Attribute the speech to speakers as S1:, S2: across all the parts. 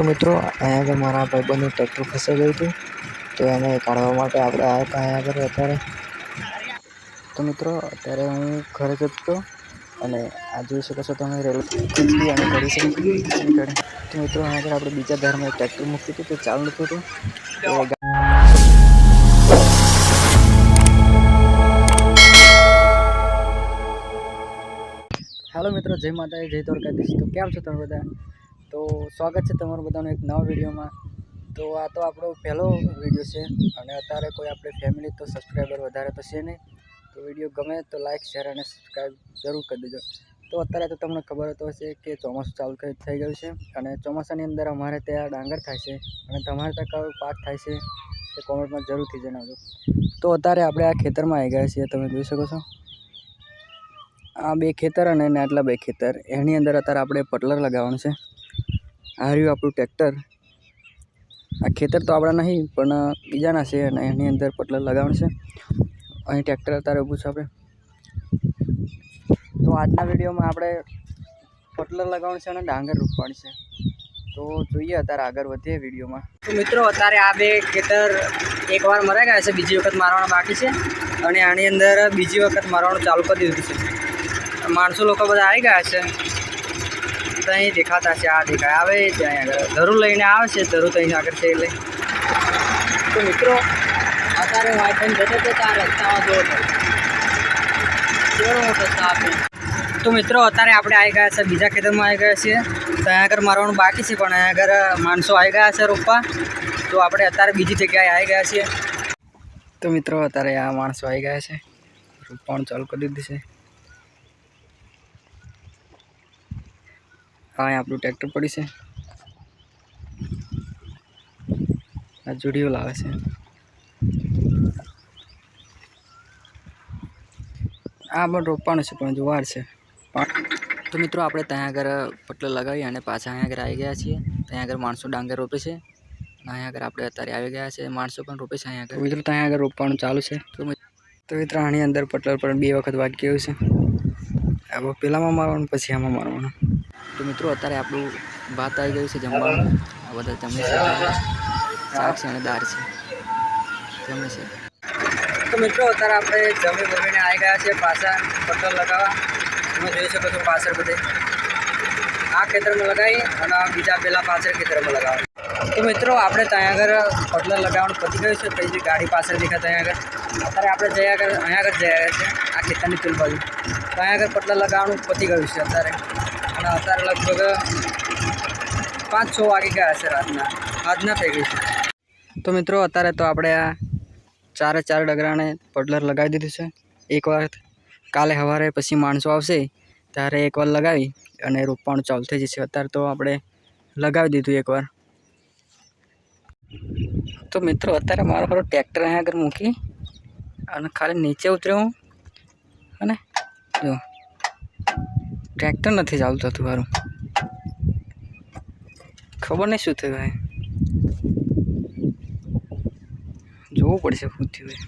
S1: તો મિત્રો, અહીંયા આગળ મારા ભાઈબંધનું ટ્રેક્ટર ફસાઈ ગયું હતું. તો એને કાઢવા માટે આપણે આવ્યા હતા અહીંયા આગળ અત્યારે. તો મિત્રો, અત્યારે હું ઘરે જતો અને આ જોઈ શકો છો તમે ખીચડી અને કરી છે તો મિત્રો, અહીંયા આગળ આપણે બીજા ધારમાં ટ્રેક્ટર મૂક્યું હતું, તે ચાલુ નતું હતું. હાલો મિત્રો, જય માતાજી, જય દ્વારકાધીશ. તો કેમ છો તમે બધા? તો સ્વાગત છે તમારું બધાનું એક નવા વિડીયોમાં. તો આ તો આપણો પહેલો વીડિયો છે અને અત્યારે કોઈ આપણે ફેમિલી તો સબસ્ક્રાઈબર વધારે તો છે નહીં. તો વીડિયો ગમે તો લાઇક શેર અને સબસ્ક્રાઈબ જરૂર કરી દેજો. તો અત્યારે તો તમને ખબર તો હશે કે ચોમાસું ચાલુ થઈ ગયું છે અને ચોમાસાની અંદર અમારે ત્યાં ડાંગર થાય છે અને તમારે ત્યાં કયો પાક થાય છે તે કોમેન્ટમાં જરૂરથી જણાવજો. તો અત્યારે આપણે આ ખેતરમાં આવી ગયા છીએ, તમે જોઈ શકો છો. આ બે ખેતર અને આટલા બે ખેતર. એની અંદર અત્યારે આપણે પટલર લગાવવાનું છે. આ રહ્યું આપણું ટ્રેક્ટર. આ ખેતર તો આપણા નહીં, પણ બીજાના છે અને એની અંદર પટલર લગાવવાનું છે. અહીં ટ્રેક્ટર અત્યારે ઊભું છે આપણે. તો આજના વિડીયોમાં આપણે પટલર લગાવવાનું છે અને ડાંગર રોપવાનું છે. તો જોઈએ અત્યારે આગળ વધીએ વિડીયોમાં. તો મિત્રો, અત્યારે આ બે ખેતર એકવાર મરાઈ ગયા છે, બીજી વખત મારવાના બાકી છે. અને આની અંદર બીજી વખત મારવાનું ચાલુ કરી દીધું છે. માણસો લોકો બધા આવી ગયા છે. તો અહીં દેખાતા છે આ દેખાય. આવે છે અહીં આગળ. ધરું લઈને આવે છે ધરું તો અહીં આગળ છે એટલે તો મિત્રો અત્યારે હું આઈફોન જતો હતો તો આ રસ્તામાં જોવો કેવડો મોટો સાપ તો મિત્રો અત્યારે આપણે આવી ગયા છે બીજા ખેતરમાં આવી ગયા છીએ. તો અહીંયા આગળ મારવાનું બાકી છે પણ અહીંયા આગળ માણસો આવી ગયા છે રોપવા. તો આપણે અત્યારે બીજી જગ્યાએ આવી ગયા છીએ. તો મિત્રો અત્યારે આ માણસો આવી ગયા છે. રોપવાનું ચાલુ કરી દીધું છે. અહીં આપણું ટ્રેક્ટર પડી છે. આ જુડીઓ લાવે છે. આ પણ રોપવાનું છે, પણ જુવાર છે. પણ તો મિત્રો, આપણે ત્યાં આગળ પટલો લગાવી અને પાછા અહીંયા આગળ આવી ગયા છીએ. ત્યાં આગળ માણસો ડાંગર રોપે છે. અહીંયા આગળ આપણે અત્યારે આવી ગયા છે. માણસો પણ રોપે છે અહીંયા આગળ. મિત્રો, ત્યાં આગળ રોપવાનું ચાલુ છે. તો તો મિત્રો, આની અંદર પટલર પણ બે વખત વાગી ગયું છે. પેલામાં મારવાનું, પછી આમાં મારવાનું. તો મિત્રો, અત્યારે આપણું ભાત આવી ગયું છે જમવાનું. બધા જમે છે. શાક છે અને દાળ છે. જમે છે. તો મિત્રો, અત્યારે આપણે જમી જમીને આવી ગયા છે પાછા પટલ લગાવવા. તમે જોઈ શકો છો પાછળ બધે. આ ખેતરમાં લગાવી અને બીજા પહેલાં પાછળ ખેતરમાં લગાવવા. તો મિત્રો, આપણે ત્યાં આગળ પટલ લગાવવાનું પતી ગયું છે. પછી ગાડી પાછળ દેખાય ત્યાં આગળ. અત્યારે આપણે જયા આગળ અહીંયા આગળ રહ્યા છે આ ખેતરની પિલ બાજુ. તો અહીંયા આગળ પટલર લગાવવાનું પતી ગયું છે અત્યારે. અને અત્યારે લગભગ પાંચ છ વાગી ગયા છે રાતના. આજના થઈ ગઈ છે તો મિત્રો, અત્યારે તો આપણે આ ચારે ચાર ડગરાને પડલર લગાવી દીધું છે. એકવાર કાલે સવારે પછી માણસો આવશે, ત્યારે એકવાર લગાવી અને રોપવાનું ચાલુ થઈ જશે. અત્યારે તો આપણે લગાવી દીધું એકવાર. તો મિત્રો, અત્યારે મારો ખરો ટ્રેક્ટર અહીંયા આગળ મૂકી અને ખાલી નીચે ઉતર્યો હું. અને જો. ટ્રેક્ટર નથી ચાલતું થતું મારું. ખબર નહીં શું થયું ભાઈ જોવું પડશે શું થયું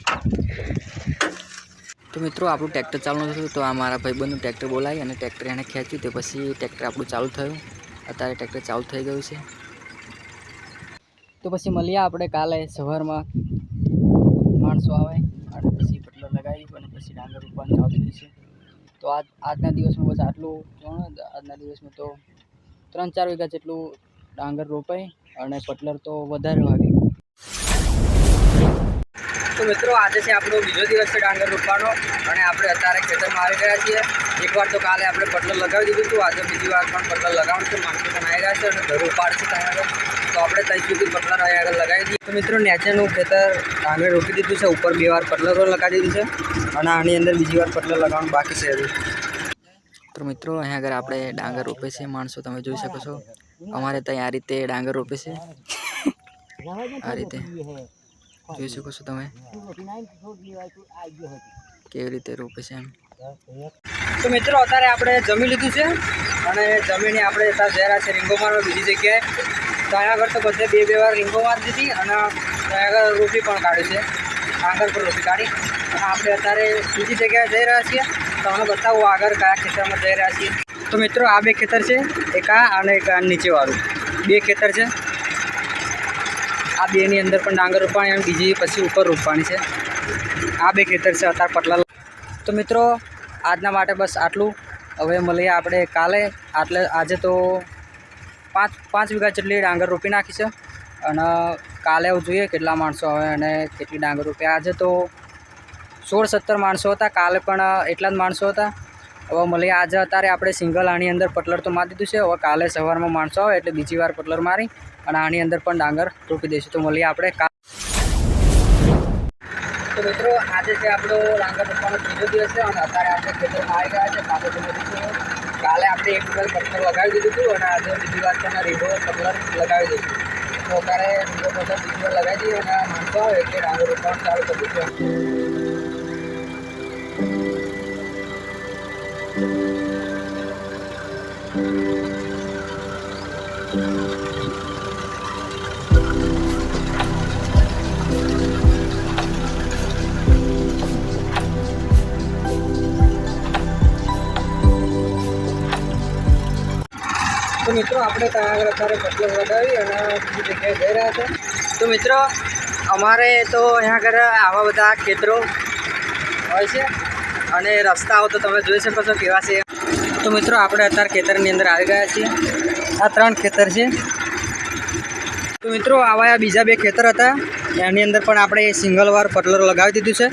S1: તો મિત્રો, આપણું ટ્રેક્ટર ચાલુ થયું તો આ મારા ભાઈબંધનું ટ્રેક્ટર બોલાવી અને ટ્રેક્ટર એને ખેંચ્યું તે પછી ટ્રેક્ટર આપણું ચાલુ થયું. અત્યારે ટ્રેક્ટર ચાલુ થઈ ગયું છે. તો પછી મળીએ આપણે કાલે સવારમાં. માણસો આવે અને પછી પટલો લગાવી અને પછી ડાંગર ઉપર ચાલુ છે. તો આજ, આજના દિવસમાં બસ આટલું જોણો આજના દિવસમાં તો ત્રણ ચાર વીઘા જેટલું ડાંગર રોપાય અને પટલર તો વધારે વાગે તો મિત્રો, આજે છે આપણો બીજો દિવસ છે ડાંગર રોપવાનો અને આપણે અત્યારે ખેતરમાં આવી ગયા છીએ. એકવાર તો કાલે આપણે પટલર લગાવી દીધું હતું, આજે બીજી વાર પણ પટલર લગાવવાનું છે માણસો પણ આવી ગયા છે અને ઘર ઉપાડ છે ત્યાં આગળ તો આપણે ત્યાં સુધી પટલર અહીં આગળ લગાવી દઈએ. તો મિત્રો, નીચેનું ખેતર ડાંગર રોકી દીધું છે, ઉપર બે વાર પટલરો લગાવી દીધું છે અને આની અંદર બીજી વાર પટલર લગાવવાનું બાકી છે તો મિત્રો, અહીંયા આગળ આપણે ડાંગર રોપે છે, માણસો તમે જોઈ શકો છો. અમારે ત્યાં આ રીતે ડાંગર રોપે છે. આ રીતે. જોઈ શકો છો તમે. કેવી રીતે રોપે છે એમ? તો મિત્રો અત્યારે આપણે જમી લીધું છે અને જમીને આપણે અત્યારે છે રીંગો મારવા બીજી જગ્યાએ. તો અહીંયા આગળ તો બધે બે બે વાર રીંગો મારી દીધી અને ત્યાં આગળ રોપી પણ કાઢી છે. આગળ પર રોપી કાઢી. અને આપણે અત્યારે બીજી જગ્યાએ જઈ રહ્યા છીએ. તમને બતાવું આગળ કયા ખેતરમાં જઈ રહ્યા છીએ. તો મિત્રો આ બે ખેતર છે એક આ અને એક નીચેવાળું.
S2: બે ખેતર છે. આ બેની અંદર પણ ડાંગર રોપાણી અને બીજી પછી ઉપર રોપવાની છે. આ બે ખેતર છે અત્યારે પટલા તો મિત્રો, આજના માટે બસ આટલું. હવે મળીએ આપણે કાલે. આટલે આજે તો પાંચ પાંચ વીઘા જેટલી ડાંગર રોપી નાખી છે. અને કાલે જોઈએ કેટલા માણસો આવે અને કેટલી ડાંગર રોપી. આજે તો સોળ, સત્તર માણસો હતા. કાલે પણ એટલા જ માણસો હતા. હવે મળીએ આજે અત્યારે આપણે સિંગલ આની અંદર પટલર તો મારી દીધું છે. હવે કાલે સવારમાં માણસો આવે એટલે બીજી વાર પટલર મારી અને આની અંદર પણ ડાંગર રોપી દઈશું. તો મળીએ આપણે તો મિત્રો, આજે છે આપણો ડાંગર રોપવાનો ત્રીજો દિવસ છે અને અત્યારે આપણે ખેતર આવી ગયા છે. કાલે કાલે આપણે એક વખત પટલર લગાવી દીધું હતું અને આજે બીજી વાર પણ રીડો પટલર લગાવી દીધું તો અત્યારે રીડો પટલર બીજી વાર લગાવી દઈએ અને માણસો આવે એટલે ડાંગર રોપવાનું ચાલુ કરી દઈશું આપણે ત્યાં આગળ અત્યારે પટલો લગાવી અને બીજી જગ્યાએ જઈ રહ્યા છે. તો મિત્રો, અમારે તો અહીંયા આગળ આવા બધા ખેતરો હોય છે અને રસ્તાઓ તો તમે જોઈ શકો છો કેવા છે. તો મિત્રો, આપણે અત્યારે ખેતરની અંદર આવી ગયા છીએ. આ ત્રણ ખેતર છે. તો મિત્રો, આવા બીજા બે ખેતર હતા. એની અંદર પણ આપણે સિંગલ વાર પટલર લગાવી દીધું છે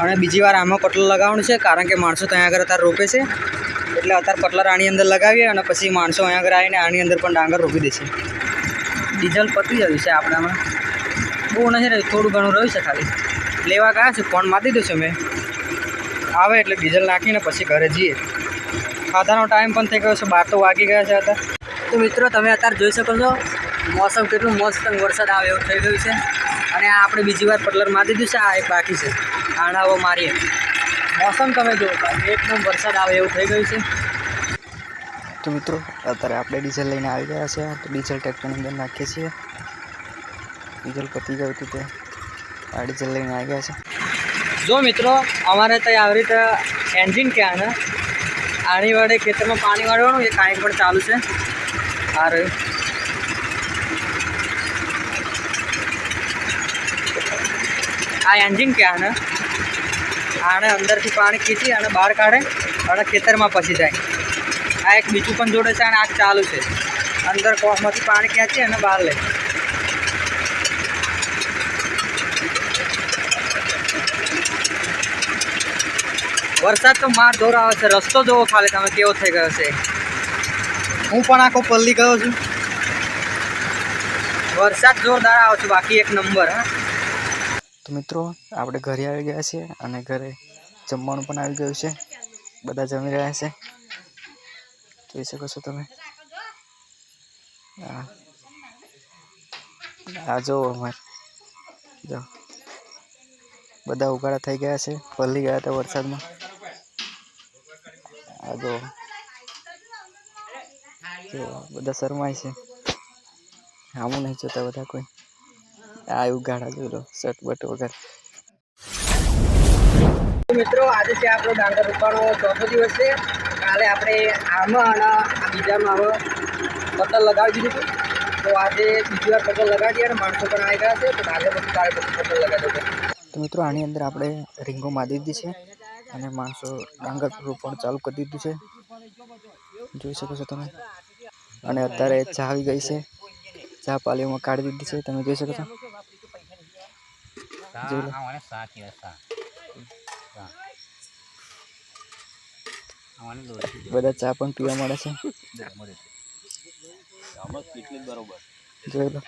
S2: અને બીજી વાર આમાં પટલર લગાવવાનું છે કારણ કે માણસો ત્યાં આગળ અત્યારે રોપે છે. એટલે અત્યારે પટલર આની અંદર લગાવીએ અને પછી માણસો અહીંયા આગળ આવીને આની અંદર પણ ડાંગર રોપી દેશે ડીઝલ પતી ગયું છે આપણામાં. બહુ નથી રહ્યું, થોડું ઘણું રહ્યું છે ખાલી. લેવા ગયા છે, ફોન મારી દીધો છે મેં. આવે એટલે ડીઝલ નાખીને પછી ઘરે જઈએ. ખાધાનો ટાઈમ પણ થઈ ગયો છે, બાર તો વાગી ગયા છે અત્યારે. તો મિત્રો, તમે અત્યારે જોઈ શકો છો, મોસમ કેટલું મસ્ત વરસાદ આવે એવું થઈ ગયું છે. અને આ આપણે બીજી વાર પટલર મારી દીધું છે, આ એક બાકી છે. હવે મારીએ. મોસમ તમે જુઓ એકદમ વરસાદ આવે એવું થઈ ગયું છે. તો મિત્રો અત્યારે આપણે ડીઝલ લઈને આવી ગયા છે. તો ડીઝલ ટ્રેક્ટરની અંદર નાખીએ છીએ. ડીઝલ પતી ગયું હતું તે. આ ડીઝલ લઈને આવી ગયા છે. જો મિત્રો અમારે ત્યાં આવી રીતે એન્જિન ક્યાં ને આની વડે ખેતરમાં પાણી વાળવાનું એ કાંઈ પણ ચાલુ છે. આ રહ્યું. આ એન્જિન ક્યાં ને આને અંદરથી પાણી ખીચી અને બહાર કાઢે અને ખેતરમાં પછી જાય. આ એક બીજું પણ જોડે છે અને આગ ચાલુ છે. અંદર કોફમાંથી પાણી ખેંચી અને બહાર લે. વરસાદ તો માર ધોર આવે છે. રસ્તો જોવો ખાલી તમે કેવો થઈ ગયો છે. હું પણ આખો પલ્લી ગયો છું. વરસાદ જોરદાર આવે છે. બાકી એક નંબર, હા. તો મિત્રો, આપણે ઘરે આવી ગયા છીએ અને ઘરે જમવાનું પણ આવી ગયું છે. બધા જમી રહ્યા છે. જોઈ શકો છો તમે. આ આ જો અમારે. જો. બધા ઉગાડા થઈ ગયા છે. પલળી ગયા હતા વરસાદમાં. આ જો, બધા શરમાય છે. આવું નહીં જોતા બધા કોઈ. આ ઉગાડા જોઈ લો શર્ટ બટ વગર. મિત્રો આજે છે આપણો ડાંગર રોપાનો ચોથો દિવસ છે. કાલે આપણે આમાં અને બીજામાં હવે પતલ લગાવી દીધું હતું. તો આજે બીજી વાર પતલ લગાવી દઈએ અને માણસો પણ આવી ગયા છે. તો કાલે પછી કાલે પછી પતલ લગાવી દઈએ. તો મિત્રો આની અંદર આપણે રીંગો મારી દીધી છે અને માણસો ડાંગર રોપણ ચાલુ કરી દીધું છે. જોઈ શકો છો તમે. અને અત્યારે ચા આવી ગઈ છે. ચા પાલીઓમાં કાઢી દીધી છે. તમે જોઈ શકો છો. બધા ચા પણ પીવા મળે છે જોઈ લો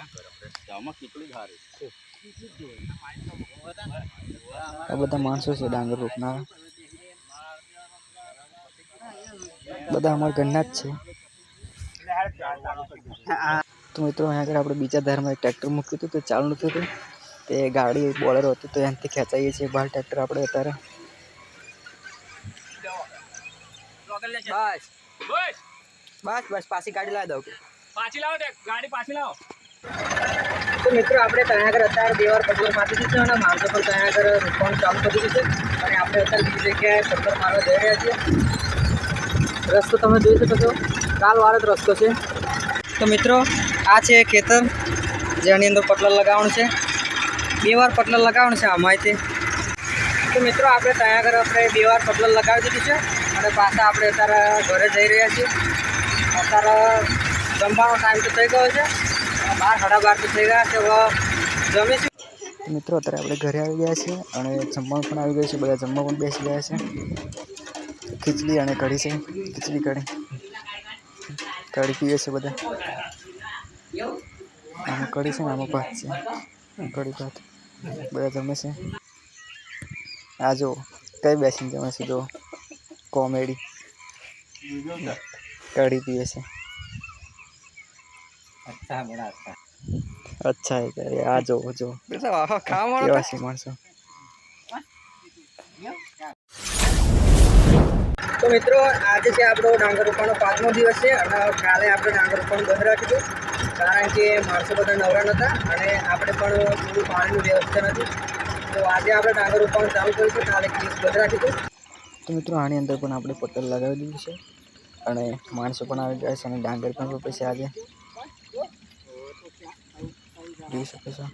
S2: આ બધા માણસો છે ડાંગર રોપનારા બધા અમારા ઘરના જ છે તો મિત્રો અહીંયા આગળ આપણે બીજા ધારમાં એક ટ્રેક્ટર મૂક્યું હતું તો ચાલુ નથી હતું તે ગાડી બોલેરો હતું તો એનાથી ખેંચાઈએ છીએ બહાર ટ્રેક્ટર આપણે અત્યારે. બસ. બસ. બસ પાછી ગાડી લાવી દઉં
S3: પાછી લાવો તે ગાડી પાછી લાવો.
S2: તો મિત્રો આપણે ત્યાં આગળ અત્યારે બે વાર પગલું મારી દીધું છે અને માણસો પણ ત્યાં આગળ રોકવાનું ચાલુ કરી દીધું છે. અને આપણે અત્યારે બીજી જગ્યાએ ચક્કર મારવા જઈ રહ્યા છીએ. રસ્તો તમે જોઈ શકો છો. કાલ વાળો જ રસ્તો છે. તો મિત્રો આ છે ખેતર. જેની અંદર પટલર લગાવવાનું છે. બે વાર પટલર લગાવવાનું છે આમાંથી તો. મિત્રો આપણે ત્યાં આગળ આપણે બે વાર પટલર લગાવી દીધું છે અને પાછા આપણે અત્યારે ઘરે જઈ રહ્યા છીએ. અત્યારે જમવાનો ટાઈમ તો થઈ ગયો છે. બાર સાડા બાર તો થઈ ગયા છે. હવે જમીશું મિત્રો અત્યારે આપણે ઘરે આવી ગયા છીએ અને જમવાનું પણ આવી ગયું છે. બધા જમવા પણ બેસી ગયા છે. ખીચડી અને કઢી છે. ખીચડી કઢી. કઢી પીએ છે બધા. આમાં કઢી છે ને આમાં ભાત છે. કઢી ભાત. બધા જમે છે. આ જો કઈ બેસીને જમે છે જો કોમેડી. કઢી પીએ છે. અચ્છા એ કરે. આ જો જો કેવા છે માણસો? તો મિત્રો આજે છે આપણો ડાંગર રોપાનો પાંચમો દિવસ છે અને કાલે આપણે ડાંગર રોપાનું બંધ હતું કારણ કે માણસો બધા નવરા નહોતા અને આપણે પણ થોડું પાણીની વ્યવસ્થા નથી. તો આજે આપણે ડાંગર રોપાનું ચાલુ કરીશું. કાલે કેસ બંધ રાખ્યું તો મિત્રો, આની અંદર પણ આપણે પટેલ લગાવી દીધું છે અને માણસો પણ આવી ગયા છે અને ડાંગર પણ રોપે છે આજે. જોઈ શકો છો.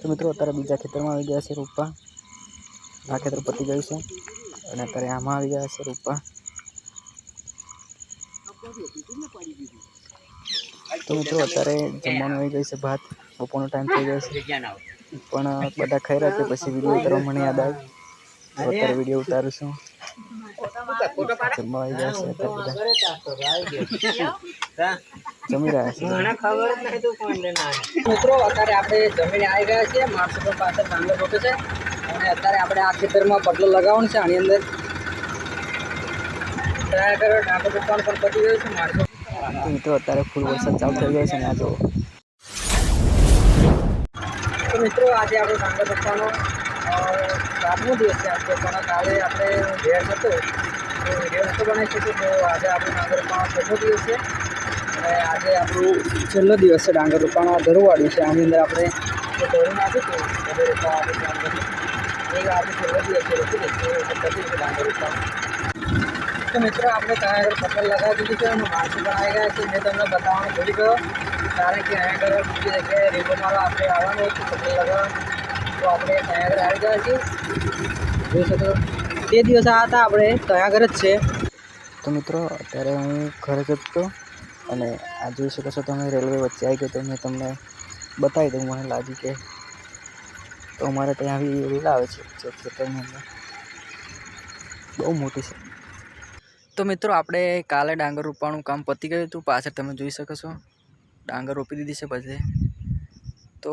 S2: તો મિત્રો, અત્યારે બીજા ખેતરમાં આવી ગયા છે રૂપા આ ખેતર પતી ગયું છે અને અત્યારે આમાં આવી ગયા છે રૂપા તો મિત્રો અત્યારે જમવાનું આવી ગઈ છે ભાત. બપોરનો ટાઈમ થઈ ગયો છે. પણ બધા ખાઈ રહ્યા છે પછી વીડિયો ઉતારવા મને યાદ આવ્યું તો અત્યારે વીડિયો ઉતારું છું જમવા આવી ગયા છે જમી રહ્યા છે. મિત્રો અત્યારે આપણે જમીને આવી ગયા છીએ માણસો પાસે ડાંગર રોપે છે. અને અત્યારે આપણે આ ખેતરમાં પટલો લગાવવાનું છે આની અંદર. ત્યાં આગળ ડાંગર રોપવાનું પણ પતી ગયું છે માણસો તો મિત્રો અત્યારે ફૂલ વરસાદ ચાલુ થઈ ગયો છે ને આ જો તો મિત્રો આજે આપણે ડાંગર રોપવાનો અ, સાતમો દિવસ છે આજે પણ કાલે આપણે ભેળ હતો. તો વીડિયો નહોતો બનાવી શક્યો તો આજે આપણે ડાંગર રોપવાનો છઠ્ઠો દિવસ છે. અને આજે આપણું છેલ્લો દિવસ છે ડાંગર રોપાનો ધરુવાળ્યું છે. આની અંદર આપણે જે ધોરી નાખ્યું હતું હવે રોપા આપણે ત્યાં બધું એ આજે છેલ્લો દિવસ છે રોપી દઈશું એટલે પછી છે ડાંગર રોપાનો તો મિત્રો, આપણે ત્યાં આગળ પતંગ લગાવી દીધી છે અને માણસો પણ આવી ગયા છે. મેં તમને બતાવવાનું ભૂલી ગયો કારણ કે અહીં આગળ બીજી જગ્યાએ રેલવેવાળા આપણે આવવાનું હતું પતંગ લગાવવાનું. તો આપણે ત્યાં આગળ આવી ગયા છીએ. જોઈ શકો તે દિવસે આ હતા, આપણે ત્યાં આગળ જ છે. તો મિત્રો, અત્યારે હું ઘરે જ હતો અને આ જોઈ શકો છો તમે, રેલવે વચ્ચે આવી ગયો તો મેં તમને બતાવી દઉં. મને લાગ્યું કે તો અમારે ત્યાં આવી રેલ આવે છે, જે બહુ મોટી છે. તો મિત્રો, આપણે કાલે ડાંગર રોપવાનું કામ પતી ગયું હતું. પાછળ તમે જોઈ શકો છો. ડાંગર રોપી દીધી છે પછી તો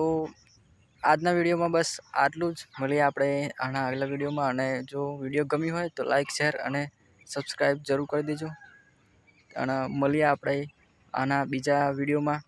S2: આજના વિડીયોમાં બસ આટલું જ. મળીએ આપણે આના આગલા વિડીયોમાં. અને જો વીડિયો ગમ્યું હોય તો લાઇક શેર અને સબસ્ક્રાઈબ જરૂર કરી દેજો. અને મળીએ આપણે આના બીજા વિડીયોમાં.